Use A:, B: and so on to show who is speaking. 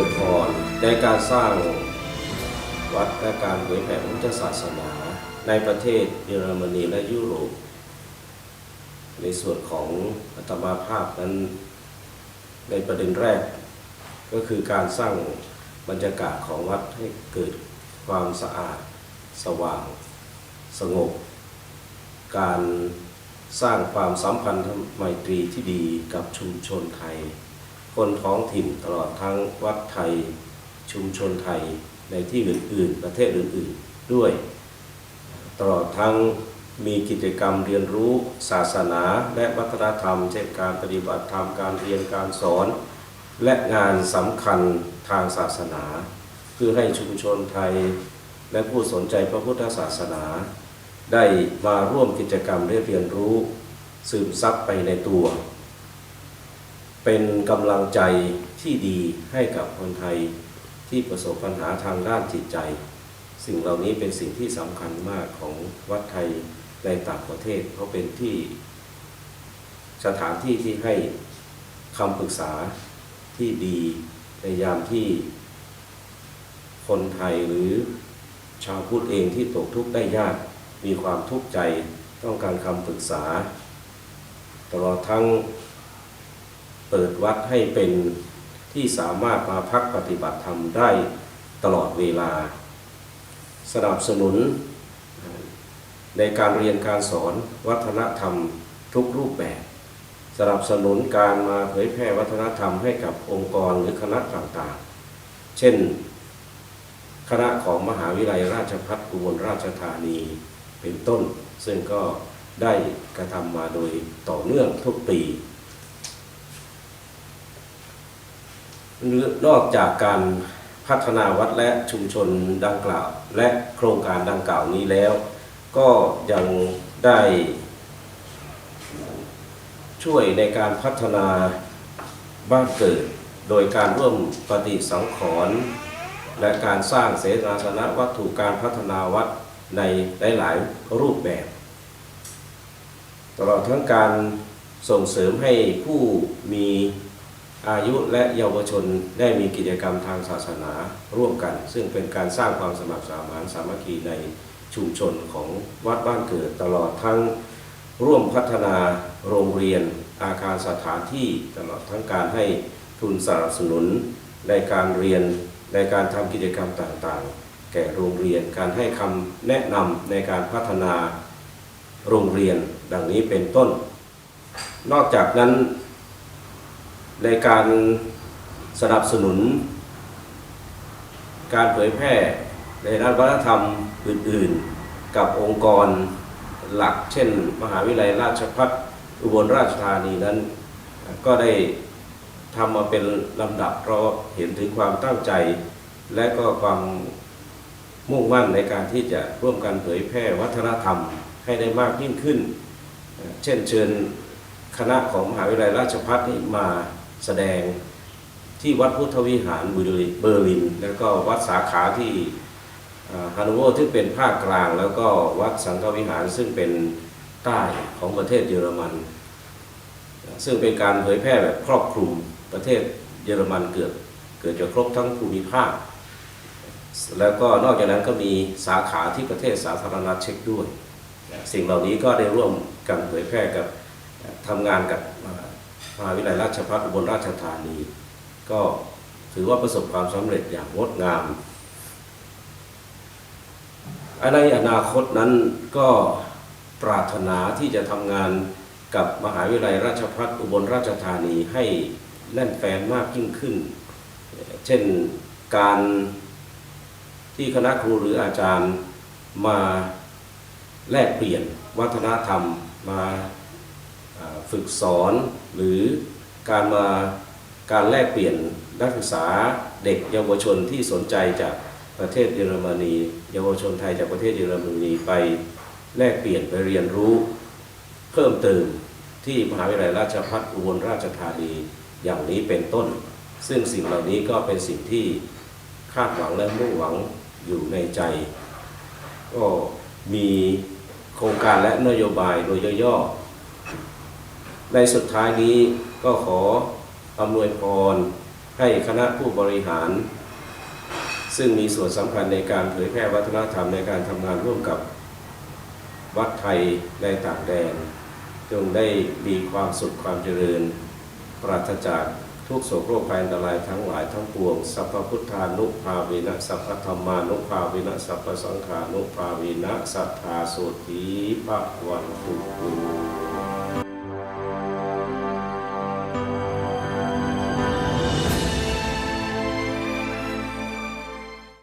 A: ริญพรในการสร้างวัดและการเผยแผ่พุทธศาสนาในประเทศเยอรมนีและยุโรป ในส่วนของอัตมาภาพนั้นในประเด็นแรก ก็คือการสร้างบรรยากาศของวัดให้เกิดความสะอาด สว่าง สงบ การสร้างความสัมพันธ์ไมตรีที่ดีกับชุมชนไทย คนท้องถิ่นตลอดทั้งวัดไทยชุมชนไทยในที่อื่น ๆ ประเทศอื่น ๆ ด้วย ตลอดทั้งมีกิจกรรมเรียนรู้ศาสนาและวัฒนธรรม เช่นการปฏิบัติธรรมการเรียนการสอน และงานสำคัญทางศาสนา เพื่อให้ชุมชนไทย และผู้สนใจพระพุทธศาสนา ได้มาร่วมกิจกรรมได้เรียนรู้ซึมซับไปในตัว เป็นกำลังใจที่ดีให้กับคนไทยที่ประสบปัญหาทางด้านจิตใจ สิ่งเหล่านี้เป็นสิ่งที่สำคัญมากของวัดไทยในต่างประเทศ เพราะเป็นที่สถานที่ที่ให้คำปรึกษาที่ดีในยามที่คนไทยหรือชาวพุทธเองที่ตกทุกข์ได้ยากมีความทุกข์ใจต้องการคำปรึกษา ตลอดทั้ง เปิดวัดให้เป็นที่สามารถมาพักปฏิบัติธรรมได้ตลอดเวลา สนับสนุนในการเรียนการสอนวัฒนธรรมทุกรูปแบบ สนับสนุนการมาเผยแพร่วัฒนธรรมให้กับองค์กรหรือคณะต่างๆ เช่น คณะของมหาวิทยาลัยราชภัฏอุบลราชธานีเป็นต้น ซึ่งก็ได้กระทำมาโดยต่อเนื่องทุกปี นอกจากการพัฒนาวัดและชุมชนดังกล่าว และโครงการดังกล่าวนี้แล้ว ก็ยังได้ ช่วยในการพัฒนาบ้านเกิด โดยการร่วมปฏิสังขรณ์และการสร้างเสนาสนะวัตถุการพัฒนาวัดในหลายๆรูปแบบ ตลอดทั้งการส่งเสริมให้ผู้มี อายุและเยาวชนได้มีกิจกรรมทางศาสนาร่วมกัน ซึ่งเป็นการสร้างความสมัครสมานสามัคคีในชุมชนของวัดบ้านเกิดตลอดทั้งร่วมพัฒนาโรงเรียนอาคารสถานที่ตลอดทั้งการให้ทุนสนับสนุนในการเรียนในการทำกิจกรรมต่างๆ แก่โรงเรียนการให้คำแนะนำในการพัฒนาโรงเรียนดังนี้เป็นต้น นอกจากนั้น ในการสนับสนุน การเผยแพร่ในด้านวัฒนธรรมอื่น ๆ กับองค์กรหลัก เช่น มหาวิทยาลัยราชภัฏอุบลราชธานีนั้น ก็ได้ทำมาเป็นลำดับเพราะเห็นถึงความตั้งใจ และก็ความมุ่งมั่นในการที่จะร่วมกันเผยแพร่วัฒนธรรมให้ได้มากยิ่งขึ้น เช่นเชิญคณะของมหาวิทยาลัยราชภัฏนี่มา แสดงที่วัดพุทธวิหารเบอร์ลิน แล้วก็วัดสาขาที่ฮานูเวอร์ที่เป็นภาคกลาง แล้วก็วัดสังฆวิหารซึ่งเป็นใต้ของประเทศเยอรมัน ซึ่งเป็นการเผยแพร่แบบครอบคลุมประเทศเยอรมันเกือบเกือบจะครบทั้งภูมิภาค แล้วก็นอกจากนั้นก็มีสาขาที่ประเทศสาธารณรัฐเช็กด้วย สิ่งเหล่านี้ก็ได้ร่วมกันเผยแพร่กับทำงานกับ มหาวิทยาลัยราชภัฏอุบลราชธานี ก็ถือว่าประสบความสำเร็จอย่างงดงามในอนาคตนั้นก็ปรารถนาที่จะทำงานกับมหาวิทยาลัยราชภัฏอุบลราชธานีให้แน่นแฟนมากยิ่งขึ้น เช่นการที่คณะครูหรืออาจารย์มาแลกเปลี่ยนวัฒนธรรมมา ฝึกสอนหรือการมาการแลกเปลี่ยนนักศึกษาเด็กเยาวชนที่สนใจจากประเทศเยอรมนี เยาวชนไทยจากประเทศเยอรมนีไปแลกเปลี่ยนไปเรียนรู้เพิ่มเติมที่มหาวิทยาลัยราชภัฏอุบลราชธานีอย่างนี้เป็นต้น ซึ่งสิ่งเหล่านี้ก็เป็นสิ่งที่คาดหวังและมุ่งหวังอยู่ในใจ ก็มีโครงการและนโยบายโดยย่อๆ ในสุดท้ายนี้ก็ขออำนวยพรให้คณะผู้บริหาร ซึ่งมีส่วนสำคัญในการเผยแพร่วัฒนธรรมในการทำงานร่วมกับวัดไทยในต่างแดน จงได้มีความสุขความเจริญ ปราศจากทุกโศกโรคภัยอันตรายทั้งหลายทั้งปวง สัพพพุทธานุภาเวนะสัพพธรรมานุภาเวนะสัพพสังฆานุภาเวนะสัทธาโสธีพระวันตุ